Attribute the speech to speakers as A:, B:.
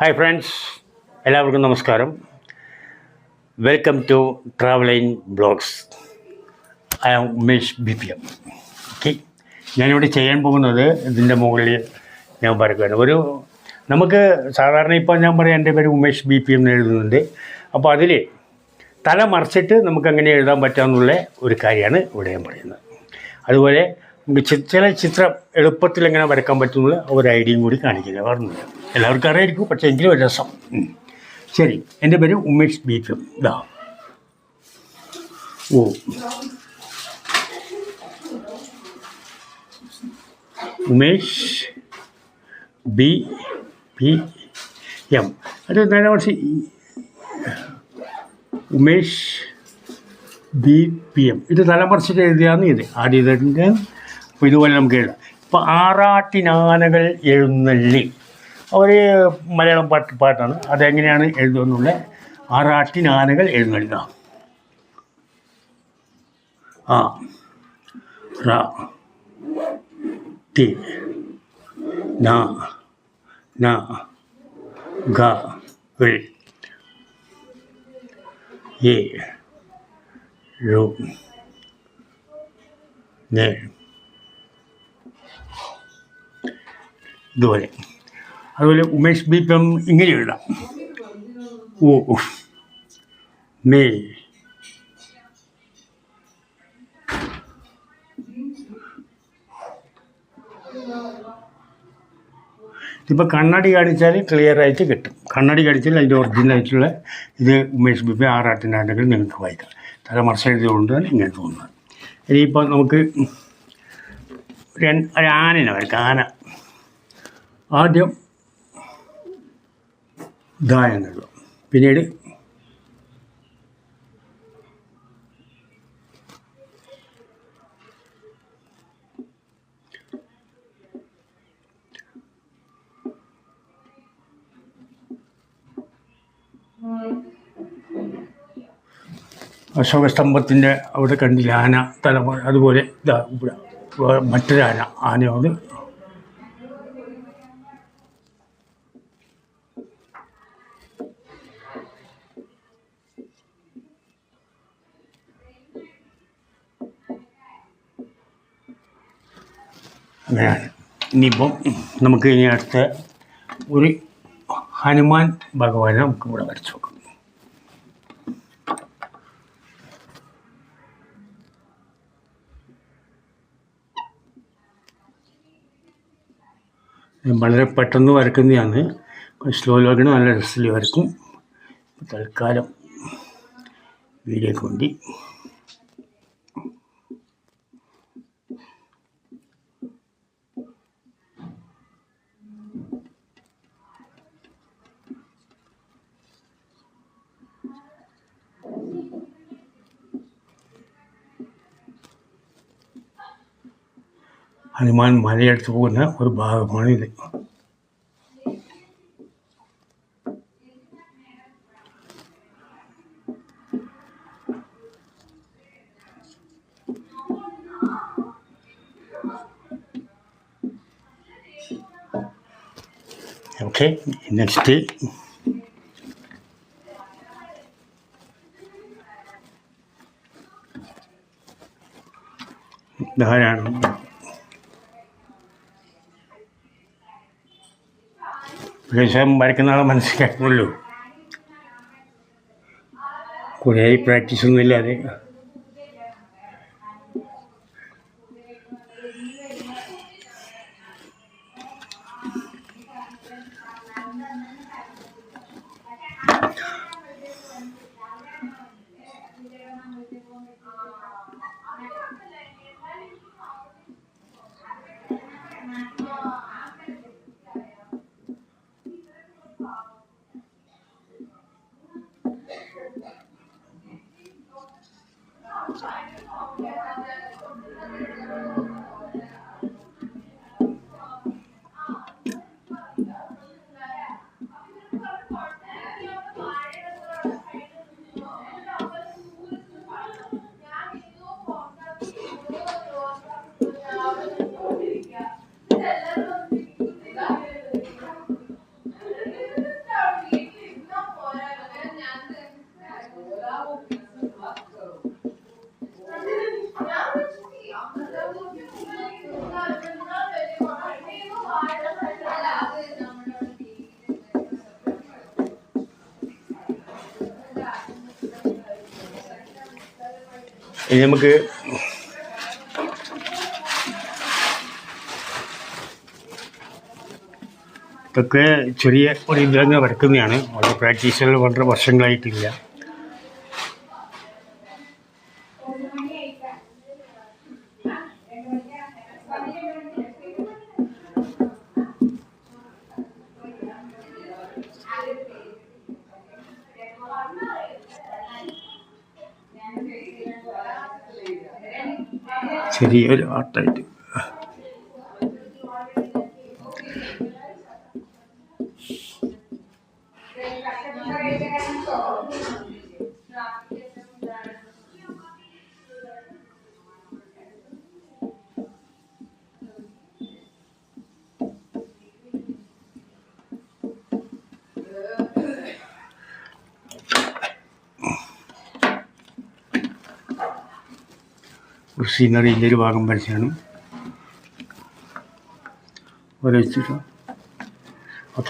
A: Hi friends എല്ലാവർക്കും നമസ്കാരം. Welcome to travelling blogs I am Umesh B P M okay ഞാനിവിടെ ചെയ്യാൻ പോകുന്നത് ഇതിന്റെ മുകളിൽ ഞാൻ പറയുകയാണ് ഒരു നമുക്ക് സാധാരണ ഇപ്പോൾ ഞാൻ പറയാം എന്റെ പേര് ഉമേഷ് ബി പി എം എഴുതുന്നുണ്ട്. അപ്പോൾ അതിൽ തല മറിച്ചിട്ട് നമുക്ക് അങ്ങനെ എഴുതാൻ പറ്റാമെന്നുള്ള ഒരു കാര്യമാണ് ഇവിടെ ഞാൻ പറയുന്നത്. അതുപോലെ ചില ചിത്രം എളുപ്പത്തിൽ എങ്ങനെ വരക്കാൻ പറ്റുന്നുള്ള ഒരു ഐഡിയയും കൂടി കാണിക്കില്ല പറഞ്ഞില്ല എല്ലാവർക്കും അറിയായിരിക്കും പക്ഷേ എങ്കിലും ഒരു രസം. ശരി എന്റെ പേര് ഉമേഷ് ബി ഇതാ ഓ. Umesh B P M. അത് നേരെ മറിച്ച് ഉമേഷ് ബി പി എം. ഇത് തലമറിച്ചിട്ട് എഴുതിയാന്ന് ഇത്. ആദ്യം ഇതിന്റെ അപ്പോൾ ഇതുപോലെ നമുക്ക് എഴുതാം ഇപ്പോൾ ആറാട്ടിനാനകൾ എഴുന്നള്ളി. ഒരു മലയാളം പാട്ട് പാട്ടാണ്. അതെങ്ങനെയാണ് എഴുതുന്നുള്ള ആറാട്ടിനാനകൾ എഴുന്നള്ളിതാ ആ. ടി. ന. ന. ഗ. രു ഇതുപോലെ. അതുപോലെ ഉമേഷ് ബി പി ഇങ്ങനെ എഴുതാം. ഓ മേ. ഇപ്പോൾ കണ്ണാടി കാണിച്ചാൽ ക്ലിയർ ആയിട്ട് കിട്ടും. കണ്ണാടി കാണിച്ചാൽ അതിന്റെ ഒറിജിനൽ ആയിട്ടുള്ള ഇത് ഉമേഷ് ബിബി ആറാട്ടിന്റെ ആണെങ്കിൽ നിങ്ങൾക്ക് വായിക്കാം. എഴുതിയതുകൊണ്ട് തന്നെ ഇങ്ങനെ തോന്നുന്നത്. ഇനിയിപ്പോൾ നമുക്ക് ഒരു ആനനെ വരയ്ക്കാം ആന. ആദ്യം ദ പിന്നീട് അശോകസ്തംഭത്തിന്റെ അവിടെ കണ്ടില്ല ആന തല അതുപോലെ ഇതാ ഇവിടെ വേ- മറ്റൊരു ആന ആനയോട് അങ്ങനെയാണ് ഇനിയിപ്പം നമുക്ക് ഇനി അടുത്ത ഒരു ഹനുമാൻ ഭഗവാനെ നമുക്ക് ഇവിടെ വരച്ചു നോക്കാം. വളരെ പെട്ടെന്ന് വരക്കുന്നതാണ് സ്ലോ ലോഗിന് നല്ല രസത്തിൽ വരക്കും തൽക്കാലം വീഡിയോക്ക് വേണ്ടി. ഹനുമാൻ മലയെടുത്ത് പോകുന്ന ഒരു ഭാഗമാണ് ഇത് ഓക്കെ നെക്സ്റ്റ് ധാരാളം ഏകദേശം വരയ്ക്കുന്ന ആളെ മനസ്സിലാക്കുമല്ലോ കുറേ പ്രാക്ടീസ് ഒന്നും ഇല്ലാതെ ഇനി നമുക്ക് ഇതൊക്കെ ചെറിയ ഒരു ഇതിലങ്ങ് വരക്കുന്നതാണ് വളരെ പ്രാക്ടീസുകൾ വളരെ വർഷങ്ങളായിട്ടില്ല. ചെറിയൊരു ആർട്ടായിട്ട് ഒരു സീനറിയിന്റെ ഒരു ഭാഗം വരച്ചാണ്. വരച്ചിട്ട്